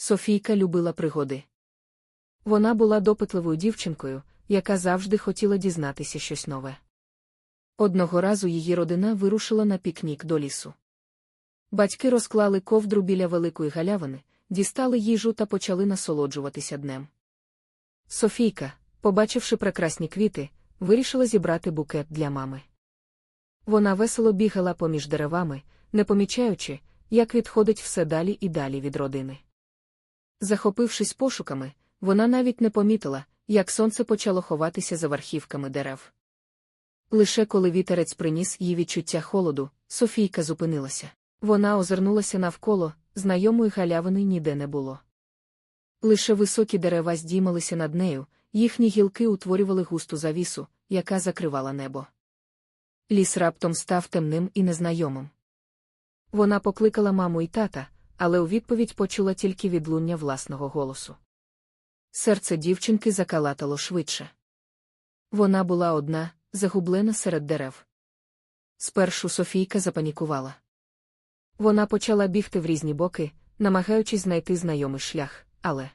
Софійка любила пригоди. Вона була допитливою дівчинкою, яка завжди хотіла дізнатися щось нове. Одного разу її родина вирушила на пікнік до лісу. Батьки розклали ковдру біля великої галявини, дістали їжу та почали насолоджуватися днем. Софійка, побачивши прекрасні квіти, вирішила зібрати букет для мами. Вона весело бігала поміж деревами, не помічаючи, як відходить все далі і далі від родини. Захопившись пошуками, вона навіть не помітила, як сонце почало ховатися за верхівками дерев. Лише коли вітерець приніс їй відчуття холоду, Софійка зупинилася. Вона озирнулася навколо, знайомої галявини ніде не було. Лише високі дерева здіймалися над нею, їхні гілки утворювали густу завісу, яка закривала небо. Ліс раптом став темним і незнайомим. Вона покликала маму і тата, але у відповідь почула тільки відлуння власного голосу. Серце дівчинки закалатало швидше. Вона була одна, загублена серед дерев. Спершу Софійка запанікувала. Вона почала бігти в різні боки, намагаючись знайти знайомий шлях, але